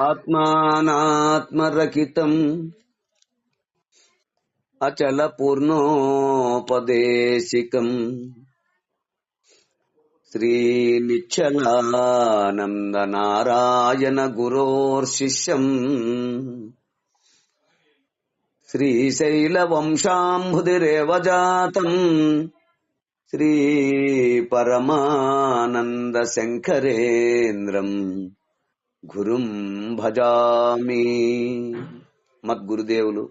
ఆత్మానాత్మరకితం అచల పూర్ణోపదేశికం శ్రీనిచ్చలానందనారాయణ గురోర్శిష్యం శ్రీశైల వంశాంబుదిరేవ జాతం శ్రీ పరమానంద శంకరేంద్రం గురుం భజామి. మద్గురుదేవులు.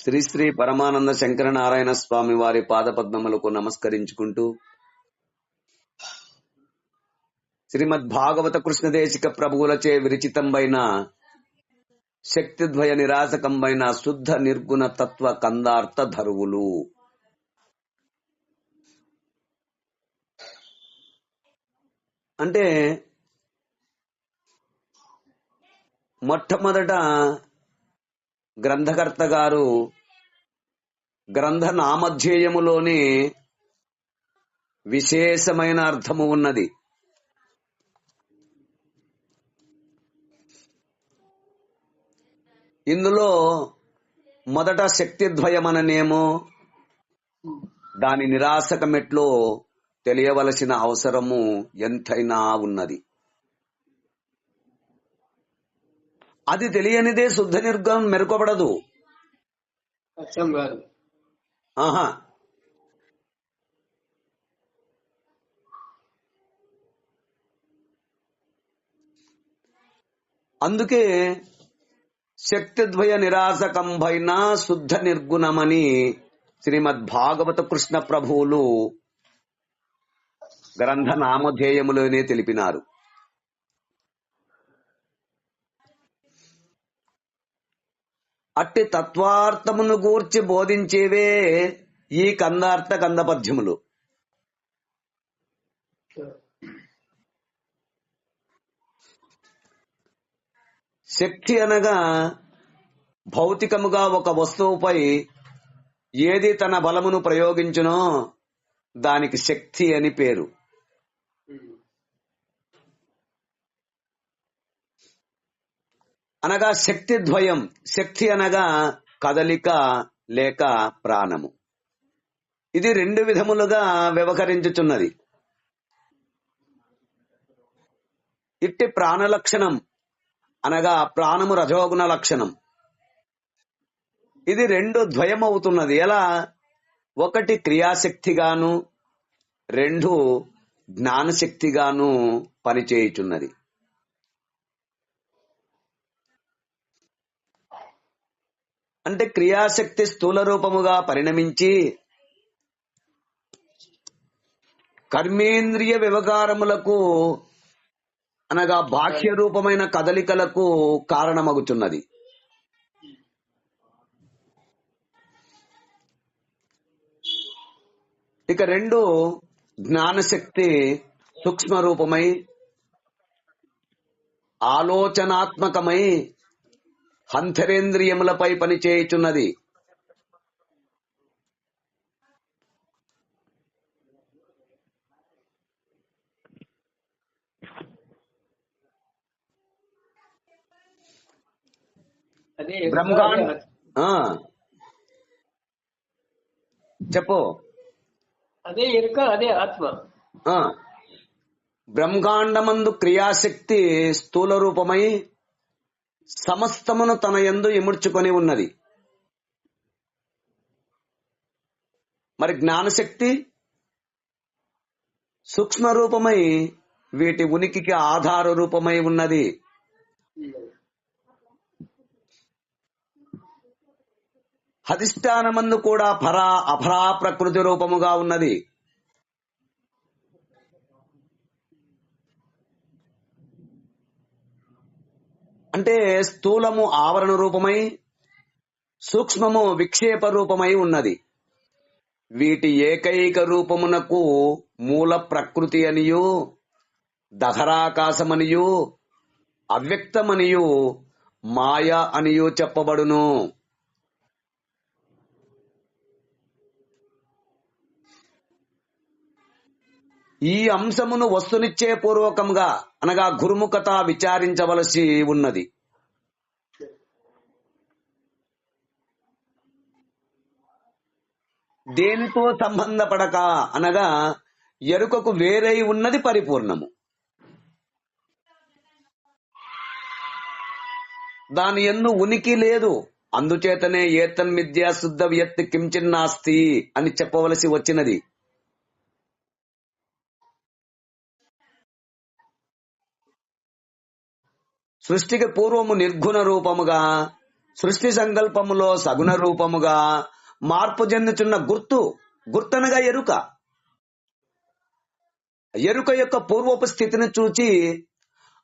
శ్రీ శ్రీ పరమానంద శంకర నారాయణ స్వామి వారి పాదపద్మములకు నమస్కరించుకుంటూ శ్రీమద్ భాగవత కృష్ణదేశిక ప్రభువులచే విరచితంబైన శక్తిద్వయ నిరాశకంబైన శుద్ధ నిర్గుణ తత్వ కందార్థ ధరువులు. అంటే మొట్టమొదట గ్రంథకర్త గారు గ్రంథ నామధ్యేయములోని విశేషమైన అర్థము ఉన్నది. ఇందులో మొదట శక్తిద్వయమననేమో దాని నిరాశకమెట్లో తెలియవలసిన అవసరము ఎంతైనా ఉన్నది. అది తెలియనిదే శుద్ధ నిర్గం మెరుకబడదు. అర్థం కాదు. ఆహా. అందుకే శక్తిద్వయ నిరాశకంభైన శుద్ధ నిర్గుణమని శ్రీమద్ భాగవత కృష్ణ ప్రభువులు గ్రంథ నామధేయములోనే తెలిపినారు. అట్టి తత్వార్థమును గూర్చి బోధించేవే ఈ కందార్థ కందపద్యములు. శక్తి అనగా భౌతికముగా ఒక వస్తువుపై ఏది తన బలమును ప్రయోగించునో దానికి శక్తి అని పేరు. అనగా శక్తి ద్వయం శక్తి అనగా కదలిక లేక ప్రాణము. ఇది రెండు విధములుగా వ్యవహరించుచున్నది. ఇట్టి ప్రాణ లక్షణం అనగా ప్రాణము రజోగుణ లక్షణం. ఇది రెండు ద్వయం అవుతున్నది ఎలా? ఒకటి క్రియాశక్తిగాను రెండు జ్ఞానశక్తిగాను పనిచేయుచున్నది. అంటే క్రియాశక్తి స్థూల రూపముగా పరిణమించి కర్మేంద్రియ వ్యవహారములకు అనగా బాహ్య రూపమైన కదలికలకు కారణమగుచున్నది. ఇక రెండు జ్ఞానశక్తి సూక్ష్మ రూపమై ఆలోచనాత్మకమై హంతరేంద్రియములపై పనిచేయుచున్నది బ్రహ్మాండ. చెప్పు అదే ఎరుక అదే ఆత్మ. బ్రహ్మాండమందు క్రియాశక్తి స్థూల రూపమై సమస్తమును తన యందు ఇముడ్చుకొని ఉన్నది. మరి జ్ఞానశక్తి సూక్ష్మ రూపమై వీటి ఉనికికి ఆధార రూపమై ఉన్నది. అధిష్టానమందు కూడా పరా అపరా ప్రకృతి రూపముగా ఉన్నది. అంటే స్థూలము ఆవరణ రూపమై సూక్ష్మము విక్షేప రూపమై ఉన్నది. వీటి ఏకైక రూపమునకు మూల ప్రకృతి అనియు దహరాకాశమనియు అవ్యక్తమనియు మాయ అనియు చెప్పబడును. ఈ అంశమును వస్తునిచ్చే పూర్వకంగా అనగా గురుముఖత విచారించవలసి ఉన్నది. దేనితో సంబంధపడక అనగా ఎరుకకు వేరై ఉన్నది పరిపూర్ణము. దాని ఎందు ఉనికి లేదు. అందుచేతనే ఏతన్మిద్య శుద్ధ వ్యక్తి కించిన్నాస్తి అని చెప్పవలసి వచ్చినది. సృష్టికి పూర్వము నిర్గుణ రూపముగా సృష్టి సంకల్పములో సగుణ రూపముగా మార్పు చెందుతున్న గుర్తు గుర్తనగా ఎరుక. ఎరుక యొక్క పూర్వపు స్థితిని చూచి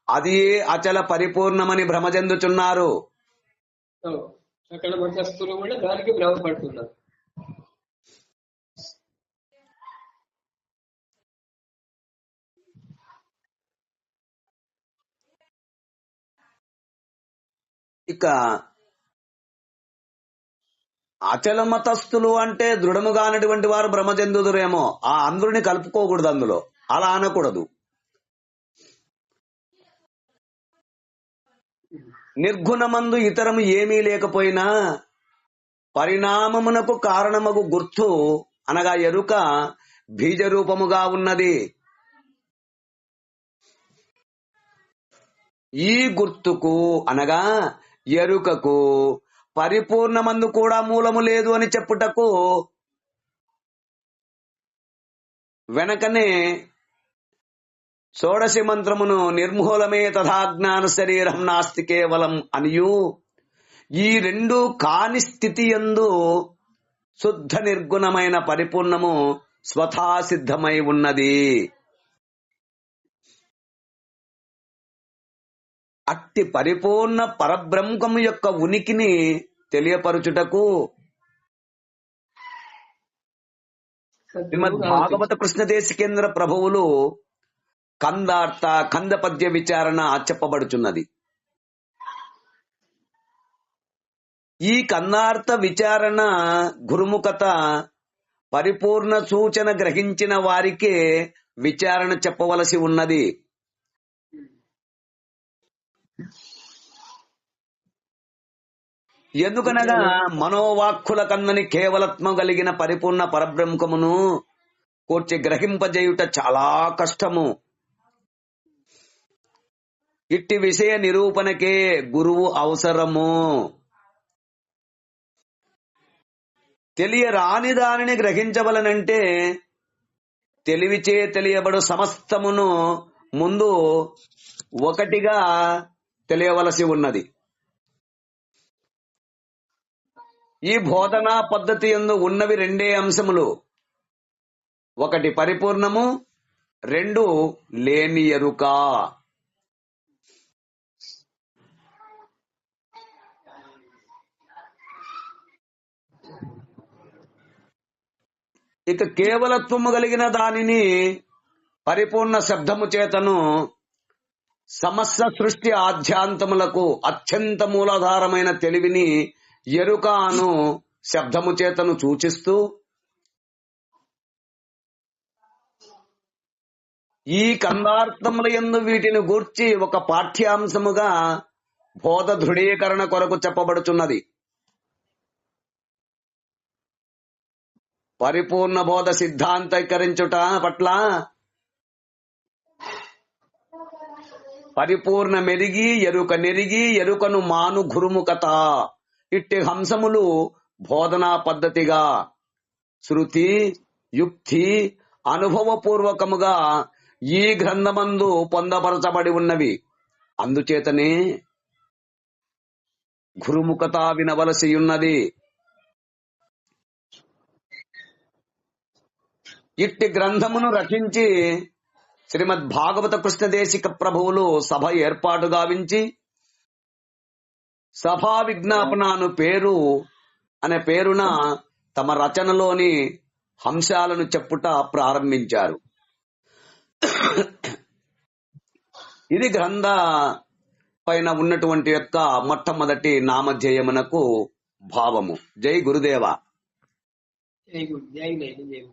అది అచల పరిపూర్ణమని భ్రమ చెందుతున్నారు కూడా దానికి భ్రమపడుతున్నారు ఇక అచల మతస్థులు అంటే దృఢముగానటువంటి వారు భ్రమచెందుదురేమో ఆ అందరిని కలుపుకోకూడదు అందులో. అలా అనకూడదు. నిర్గుణమందు ఇతరము ఏమీ లేకపోయినా పరిణామమునకు కారణమగు గుర్తు అనగా ఎరుక బీజరూపముగా ఉన్నది. ఈ గుర్తుకు అనగా ఎరుకకు పరిపూర్ణమందు కూడా మూలము లేదు అని చెప్పుటకు వెనకనే షోడశి మంత్రమును నిర్మూలమే తథాజ్ఞాన శరీరం నాస్తి కేవలం అనియు. ఈ రెండు కాని స్థితి ఎందు శుద్ధ నిర్గుణమైన పరిపూర్ణము స్వథా సిద్ధమై ఉన్నది. అట్టి పరిపూర్ణ పరబ్రహ్మము యొక్క ఉనికిని తెలియపరచుటకు శ్రీమద్ భాగవత కృష్ణదేశికేంద్ర ప్రభువులు కందార్త కంద పద్య విచారణ చెప్పబడుచున్నది. ఈ కందార్థ విచారణ గురుముఖత పరిపూర్ణ సూచన గ్రహించిన వారికే విచారణ చెప్పవలసి ఉన్నది. ఎందుకనగా మనోవాక్కుల కన్నని కేవలత్మ కలిగిన పరిపూర్ణ పరబ్రహ్మమును కూర్చి గ్రహింపజేయుట చాలా కష్టము. ఇట్టి విషయ నిరూపణకే గురువు అవసరము. తెలియరాని దానిని గ్రహించవలనంటే తెలివిచే తెలియబడు సమస్తమును ముందు ఒకటిగా తెలియవలసి ఉన్నది. ఈ బోధనా పద్ధతి ఎందు ఉన్నవి రెండే అంశములు. ఒకటి పరిపూర్ణము రెండు లేని ఎరుక ఇక కేవలత్వము కలిగిన దానిని పరిపూర్ణ శబ్దము చేతను సమస్త సృష్టి ఆధ్యాంతములకు అత్యంత మూలాధారమైన తెలివిని ఎరుక అను శబ్దము చేతను సూచిస్తూ ఈ కందార్థముల ఎందు వీటిని గూర్చి ఒక పాఠ్యాంశముగా బోధ దృఢీకరణ కొరకు చెప్పబడుచున్నది. పరిపూర్ణ బోధ సిద్ధాంతీకరించుట పట్ల పరిపూర్ణ మెరిగి ఎరుక నెరిగి ఎరుకను మాను గురుముఖత. ఇట్టి హంసములు బోధనా పద్ధతిగా శృతి యుక్తి అనుభవపూర్వకముగా ఈ గ్రంథమందు పొందపరచబడి ఉన్నవి. అందుచేతనే గురుముఖత వినవలసి ఉన్నది ఇట్టి గ్రంథమును రచించి శ్రీమద్ భాగవత కృష్ణదేశిక ప్రభువులు సభ ఏర్పాటు గావించి సభా విజ్ఞాపనను పేరు అనే పేరున తమ రచనలోని అంశాలను చెప్పుట ప్రారంభించారు. ఇది గ్రంథ పైన ఉన్నటువంటి యొక్క మొట్టమొదటి నామధ్యేయమునకు భావము. జై గురుదేవ. జై గురు జై